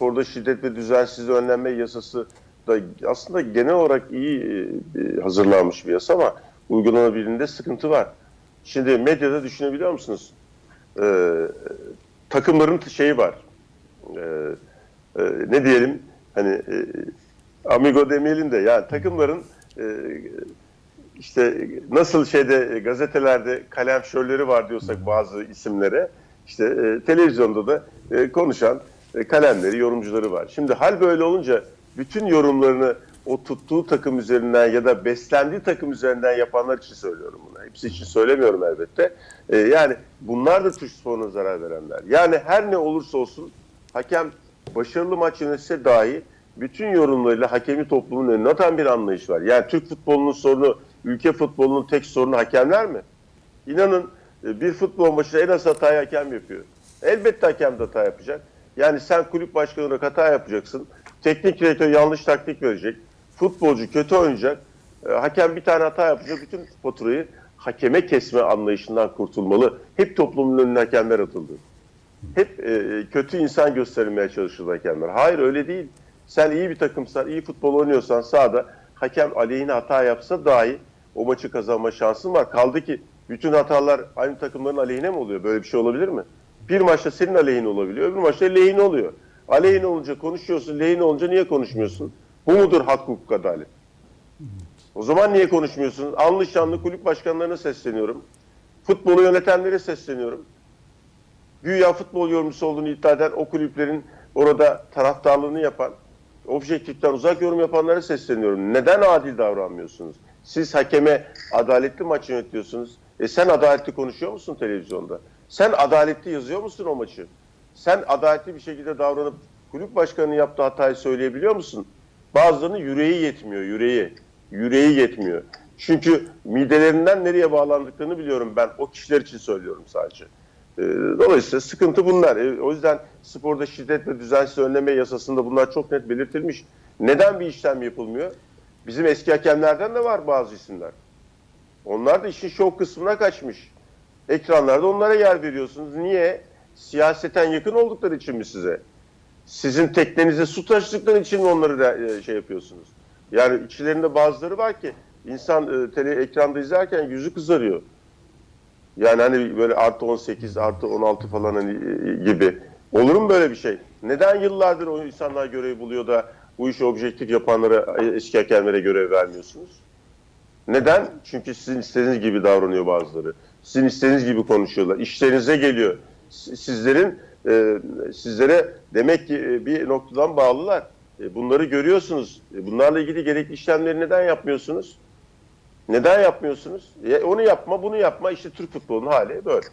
sporda şiddet ve düzensiz önlenme yasası da aslında genel olarak iyi e, hazırlanmış bir yasa ama uygulanabilirliğinde sıkıntı var. Şimdi medyada düşünebiliyor musunuz? Ee, takımların şeyi var. Ee, e, ne diyelim hani e, amigo demeyelim de yani takımların e, işte nasıl şeyde e, gazetelerde kalem şölleri var diyorsak bazı isimlere işte e, televizyonda da e, konuşan e, kalemleri, yorumcuları var. Şimdi hal böyle olunca bütün yorumlarını o tuttuğu takım üzerinden ya da beslendiği takım üzerinden yapanlar için söylüyorum bunu. Hepsi için söylemiyorum elbette. E, yani bunlar da Türk sporuna zarar verenler. Yani her ne olursa olsun hakem başarılı maç yönetse dahi bütün yorumlarıyla hakemi toplumun önüne atan bir anlayış var. Yani Türk futbolunun sorunu, ülke futbolunun tek sorunu hakemler mi? İnanın e, bir futbol maçında en az hatayı hakem yapıyor. Elbette hakem de hata yapacak. Yani sen kulüp başkanı olarak hata yapacaksın. Teknik direktör yanlış taktik verecek. Futbolcu kötü oynayacak. E, hakem bir tane hata yapacak. Bütün faturayı hakeme kesme anlayışından kurtulmalı. Hep toplumun önüne hakemler atıldı. Hep e, kötü insan gösterilmeye çalışıldı hakemler. Hayır öyle değil. Sen iyi bir takımsan, iyi futbol oynuyorsan sahada hakem aleyhine hata yapsa dahi o maçı kazanma şansın var. Kaldı ki bütün hatalar aynı takımların aleyhine mi oluyor? Böyle bir şey olabilir mi? Bir maçta senin aleyhine olabiliyor, öbür maçta lehine oluyor. Aleyhine olunca konuşuyorsun, lehine olunca niye konuşmuyorsun? Bu mudur hak hukuk adalet? O zaman niye konuşmuyorsun? Anlı şanlı kulüp başkanlarına sesleniyorum. Futbolu yönetenlere sesleniyorum. Güya futbol yorumcusu olduğunu iddia eden o kulüplerin orada taraftarlığını yapan, objektiften uzak yorum yapanlara sesleniyorum. Neden adil davranmıyorsunuz? Siz hakeme adaletli maç yönetiyorsunuz. E sen adaletli konuşuyor musun televizyonda? Sen adaletli yazıyor musun o maçı? Sen adaletli bir şekilde davranıp kulüp başkanının yaptığı hatayı söyleyebiliyor musun? Bazılarının yüreği yetmiyor, yüreği. Yüreği yetmiyor. Çünkü midelerinden nereye bağlandıklarını biliyorum ben. O kişiler için söylüyorum sadece. E, Dolayısıyla sıkıntı bunlar. E, O yüzden sporda şiddet ve düzensiz önleme yasasında bunlar çok net belirtilmiş. Neden bir işlem yapılmıyor? Bizim eski hakemlerden de var bazı isimler. Onlar da işin şov kısmına kaçmış. Ekranlarda onlara yer veriyorsunuz. Niye? Siyaseten yakın oldukları için mi size? Sizin teknenize su taşıdıkları için mi onları da e, şey yapıyorsunuz? Yani içlerinde bazıları var ki insan e, tele ekranda izlerken yüzü kızarıyor. Yani hani böyle artı 18, artı 16 falan hani e, gibi. Olur mu böyle bir şey? Neden yıllardır o insanlar görev buluyor da bu işi objektif yapanlara, eski hakemlere görev vermiyorsunuz? Neden? Çünkü sizin istediğiniz gibi davranıyor bazıları. Sizin istediğiniz gibi konuşuyorlar. İşlerinize geliyor. Sizlerin e, sizlere demek ki e, bir noktadan bağlılar. E, bunları görüyorsunuz. E, bunlarla ilgili gerekli işlemleri neden yapmıyorsunuz? Neden yapmıyorsunuz? E, onu yapma, bunu yapma. İşte Türk futbolunun hali böyle.